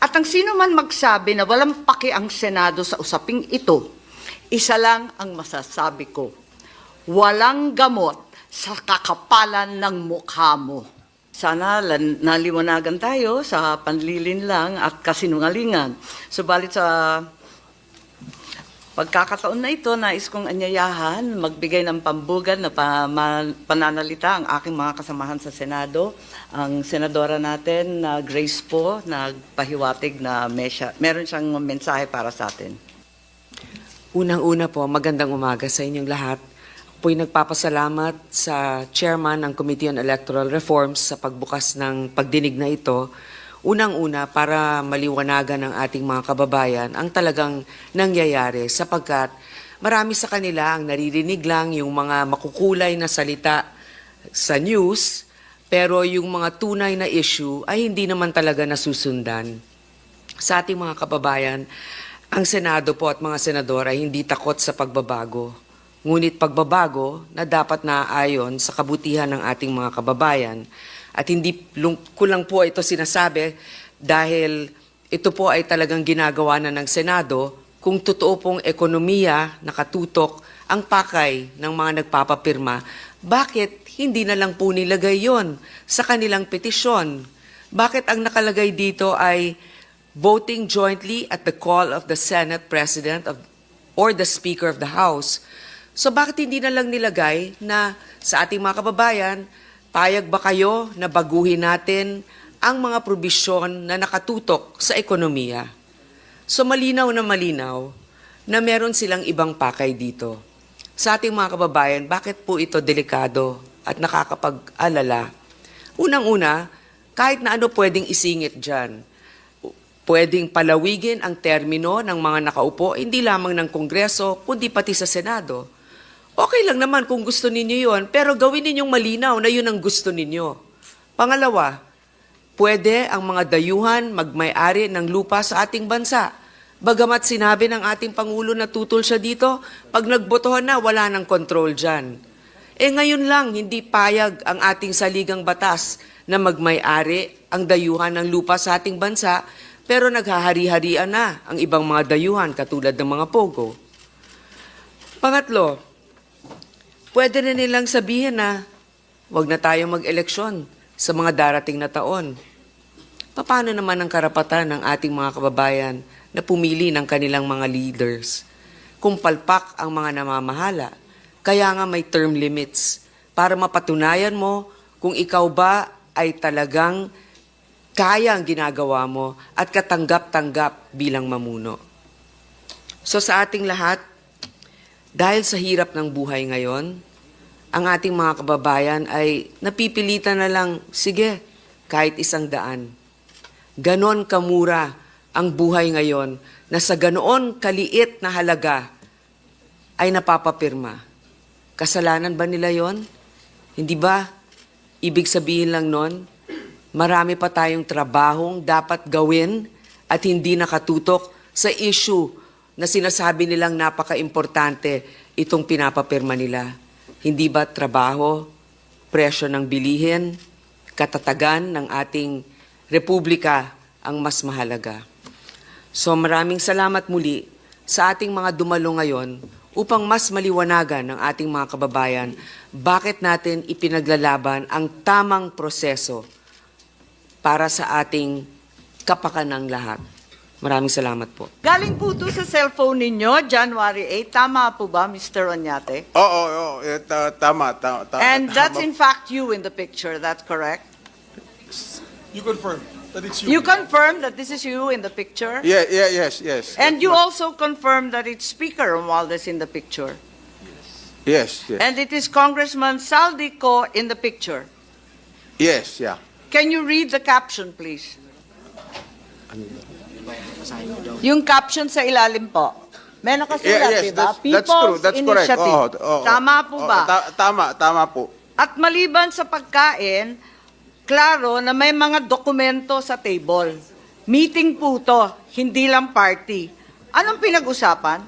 At ang sino man magsabi na walang paki ang Senado sa usaping ito, isa lang ang masasabi ko. Walang gamot sa kakapalan ng mukha mo. Sana naliwanagan tayo sa panlilin lang at kasinungalingan. Subalit sa Pagkakataon na ito, nais kong anyayahan, magbigay ng pambugan na pa, ma- pananalita ang aking mga kasamahan sa Senado. Ang senadora natin, na Grace po, nagpahiwatig na mesya, meron siyang mensahe para sa atin. Unang-una po, magandang umaga sa inyong lahat. Ako po'y nagpapasalamat sa chairman ng Committee on Electoral Reforms sa pagbukas ng pagdinig na ito. Unang-una, para maliwanagan ng ating mga kababayan ang talagang nangyayari sapagkat marami sa kanila ang naririnig lang yung mga makukulay na salita sa news, pero yung mga tunay na issue ay hindi naman talaga nasusundan sa ating mga kababayan, ang Senado po at mga senador ay hindi takot sa pagbabago. Ngunit pagbabago na dapat naaayon sa kabutihan ng ating mga kababayan. At hindi lung- ko lang po ito sinasabi dahil ito po ay talagang ginagawa na ng Senado kung totoo pong ekonomiya nakatutok ang pakay ng mga nagpapapirma, bakit hindi na lang po nilagay yon sa kanilang petisyon? Bakit ang nakalagay dito ay voting jointly at the call of the Senate President of, or the Speaker of the House. So bakit hindi na lang nilagay na sa ating mga kababayan, payag ba kayo na baguhin natin ang mga probisyon na nakatutok sa ekonomiya? So malinaw na malinaw na meron silang ibang pakay dito. Sa ating mga kababayan, bakit po ito delikado at nakakapag-alala? Unang-una, kahit na ano pwedeng isingit dyan. Pwedeng palawigin ang termino ng mga nakaupo, hindi lamang ng Kongreso, kundi pati sa Senado. Okay lang naman kung gusto ninyo yon, pero gawin ninyong malinaw na yun ang gusto ninyo. Pangalawa, pwede ang mga dayuhan magmay-ari ng lupa sa ating bansa. Bagamat sinabi ng ating Pangulo na tutol siya dito, pag nagbotohan na, wala nang control dyan. Eh ngayon lang, hindi payag ang ating saligang batas na magmay-ari ang dayuhan ng lupa sa ating bansa, pero naghahari-harian na ang ibang mga dayuhan katulad ng mga pogo. Pangatlo, pwede na nilang sabihin na wag na tayong mag-eleksyon sa mga darating na taon. Paano naman ang karapatan ng ating mga kababayan na pumili ng kanilang mga leaders? Kung palpak ang mga namamahala, kaya nga may term limits para mapatunayan mo kung ikaw ba ay talagang kaya ang ginagawa mo at katanggap-tanggap bilang mamuno. So sa ating lahat, dahil sa hirap ng buhay ngayon, ang ating mga kababayan ay napipilitan na lang, sige, kahit isang daan. Ganon kamura ang buhay ngayon na sa ganoon kaliit na halaga ay napapapirma. Kasalanan ba nila yon? Hindi ba? Ibig sabihin lang nun, marami pa tayong trabahong dapat gawin at hindi nakatutok sa issue na sinasabi nilang napaka-importante itong pinapapirma nila. Hindi ba trabaho, presyo ng bilihin, katatagan ng ating republika ang mas mahalaga? So maraming salamat muli sa ating mga dumalo ngayon upang mas maliwanagan ng ating mga kababayan bakit natin ipinaglalaban ang tamang proseso para sa ating kapakanang lahat. Maraming salamat po. Galing po ito sa cellphone ninyo, January 8. Tama po ba, Mr. Onyate? Oo, oo, oo, eh, ta- tama, ta- ta- And that's tama. in fact you in the picture, that's correct? You confirm that it's you. You confirm that this is you in the picture? Yeah, yeah, yes, yes. And you also confirm that it's Speaker Romualdez in the picture? Yes, yes. And it is Congressman Saldico in the picture? Yes, yeah. Can you read the caption, please? Yung caption sa ilalim po. May Yeah, nakasulat, yes, di ba? that's, that's true. That's correct. Initiative. Oo, oo, Tama po oo, ba? ta- tama, tama po. At maliban sa pagkain, klaro na may mga dokumento sa table. Meeting po to, hindi lang party. Anong pinag-usapan?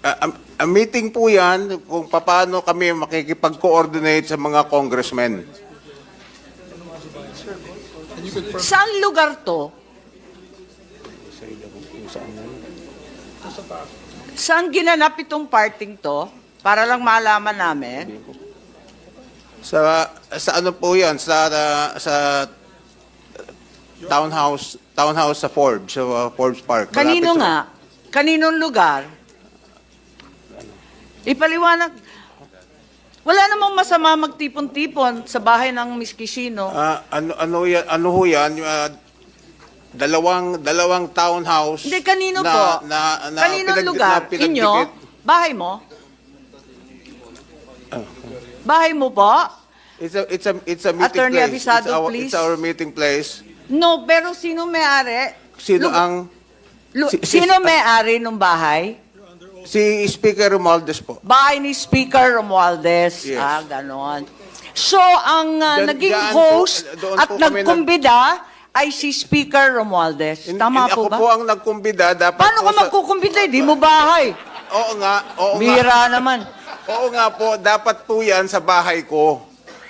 Uh, ang- ang meeting po yan kung paano kami makikipag-coordinate sa mga congressmen. Saan lugar to? Saan ginanap itong parting to? Para lang malaman namin. Sa sa ano po 'yan sa sa townhouse townhouse sa Forbes, sa uh, Forbes Park. Kanino sa- nga? Kaninong lugar? Ipaliwanag. Wala namang masama magtipon-tipon sa bahay ng Miss Kishino. Ah, ano ano yan ano ho yan ah, dalawang dalawang townhouse Hindi, kanino na, po? na, na Kaninong pinag- lugar? na pinagdikit. Inyo? Bahay mo? Ah, Bahay mo po? It's a it's a it's a meeting Attorney place. Abisado, it's our, please. It's our meeting place. No, pero sino may-ari? Sino Lu- ang Lu- si- si- sino may-ari ng bahay? si Speaker Romualdez po. Bahay ni Speaker Romualdez. Yes. Ah, ganon. So, ang ah, Diyan- naging diyan po, host doon at po kami nag- nagkumbida ay si Speaker Romualdez. Tama po ako ba? po ang nagkumbida dapat Paano ka sa- magkukumbida? Di mo bahay. Oo nga, oo nga. Bira naman. Oo nga po, dapat po yan sa bahay ko.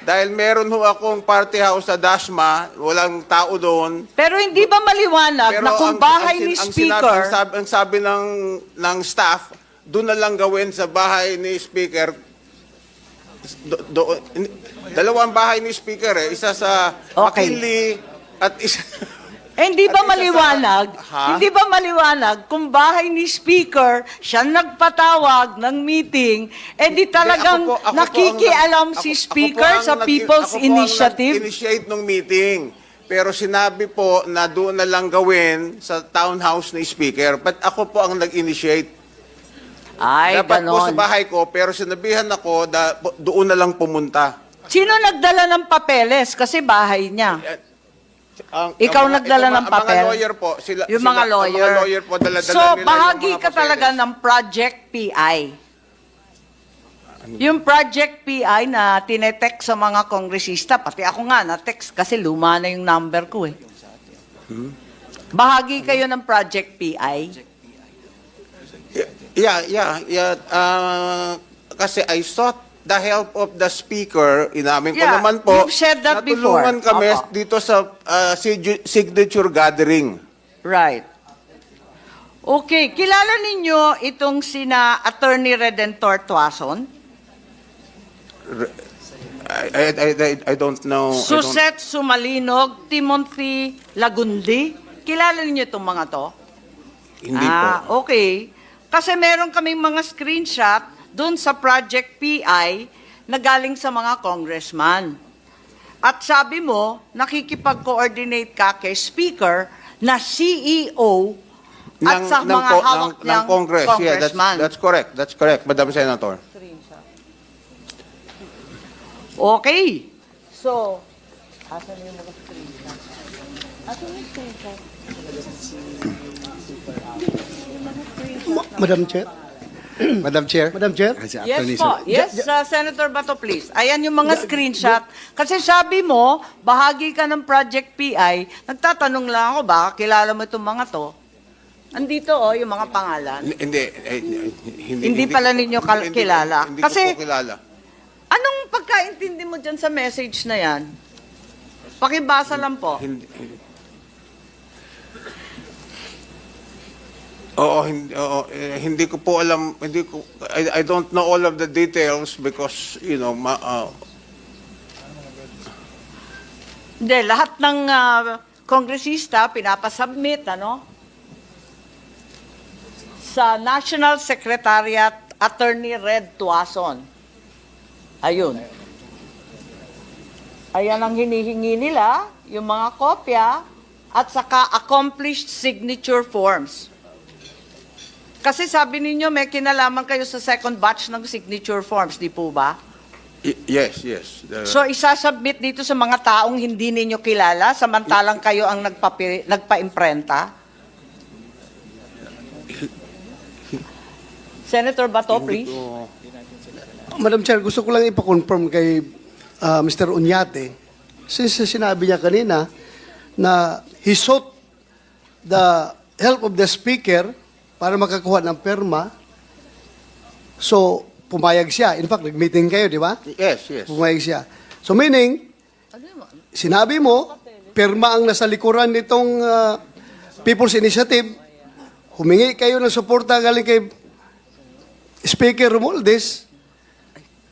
Dahil meron ho akong party house sa Dasma, walang tao doon. Pero hindi ba maliwanag na kung bahay sin- ni ang Speaker, Sinabi, ang, sabi, ang sabi ng, ng staff, doon na lang gawin sa bahay ni Speaker. Do, do- dalawang bahay ni Speaker eh. Isa sa Okay. McKinley at isa... eh, hindi ba isa sa- maliwanag? Ha? Hindi ba maliwanag kung bahay ni Speaker siya nagpatawag ng meeting, eh di talagang Ako po- ako ang nakikialam nag- si ako- ako Speaker po ang sa nag- People's ako ang Initiative? nag-initiate ng meeting. Pero sinabi po na doon na lang gawin sa townhouse ni Speaker. But ako po ang nag-initiate. Ay, Dapat po sa ganon. bahay ko, pero sinabihan ako da, doon na lang pumunta. Sino nagdala ng papeles? Kasi bahay niya. Ang, Ikaw ang mga- nagdala ito, ng Ang papel? mga lawyer po. Sila, Yung sila- mga lawyer. Ang mga lawyer po, dala-dala so, nila yung bahagi mga ka talaga ng Project PI. Yung Project PI na tinetext sa mga kongresista, pati ako nga na-text kasi luma na yung number ko eh. Bahagi kayo ng Project PI. Yeah, yeah, yeah. Ah, kasi I sought the help of the speaker. Inamin ko Yeah, naman po. you've said that before. natulungan kami Opo. dito sa ah, sig- signature gathering. Right. Okay, kilala ninyo itong sina Attorney Redentor Tuason? I, I, I, I- I don't know. I don't- Suset Sumalinog, Timothy Lagundi. Kilala niyo itong mga to? hindi ah, po. okay. Kasi meron kaming mga screenshot doon sa Project PI na galing sa mga congressman. At sabi mo, nakikipag-coordinate ka kay Speaker na CEO at sa mga po- hawak ng, ng Congress. Yeah, that's, that's correct. That's correct, Madam Senator. Okay. So, asan yung mga screenshot? Asan yung screenshot? Madam Chair. Madam Chair. Madam Chair. Yes po. Yes, uh, Senator Bato, please. Ayan yung mga screenshot. Kasi sabi mo, bahagi ka ng Project PI. Nagtatanong lang ako, baka kilala mo itong mga to. Andito oh, yung mga pangalan. Hindi, eh, hindi, Hindi pala ninyo kal- hindi- kilala. Hindi Kasi- ko po kilala. Anong pagkaintindi mo dyan sa message na yan? Pakibasa lang po. Hindi, Oo, hindi, oo, eh, hindi ko po alam, hindi ko, I, I don't know all of the details because, you know, ma, uh, Hindi, lahat ng ah, kongresista pinapasubmit, ano? Sa National Secretariat Attorney Red Tuason. Ayun. Ayan ang hinihingi nila, yung mga kopya, at saka accomplished signature forms. Kasi sabi ninyo, may kinalaman kayo sa second batch ng signature forms, di po ba? y- yes, yes. The- So isasubmit dito sa mga taong hindi ninyo kilala samantalang kayo ang nagpapi, nagpa-imprenta? Senator Bato, please. Madam Chair, gusto ko lang ipa-confirm kay ah, Mr. Unyate. Since sinabi niya kanina na he sought the help of the speaker para makakuha ng perma. So, pumayag siya. In fact, nag-meeting kayo, di ba? yes, yes. Pumayag siya. So, meaning, sinabi mo, perma ang nasa likuran nitong ah, People's Initiative, humingi kayo ng suporta galing kay Speaker Romualdez,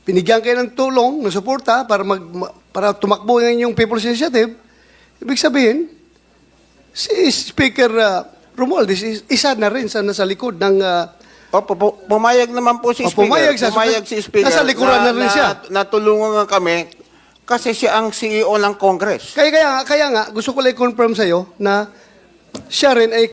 binigyan kayo ng tulong, ng suporta para mag ma- para tumakbo ng inyong People's Initiative, ibig sabihin, si Speaker uh, Romualdez is, isa na rin sa nasa likod ng uh, Opo, pu- pumayag naman po si O, Speaker. pumayag siya. Pumayag si Speaker. Nasa likuran na rin siya. natulungan nga kami kasi siya ang CEO ng Congress. kaya kaya nga, kaya nga gusto ko lang i-confirm sa iyo na siya rin ay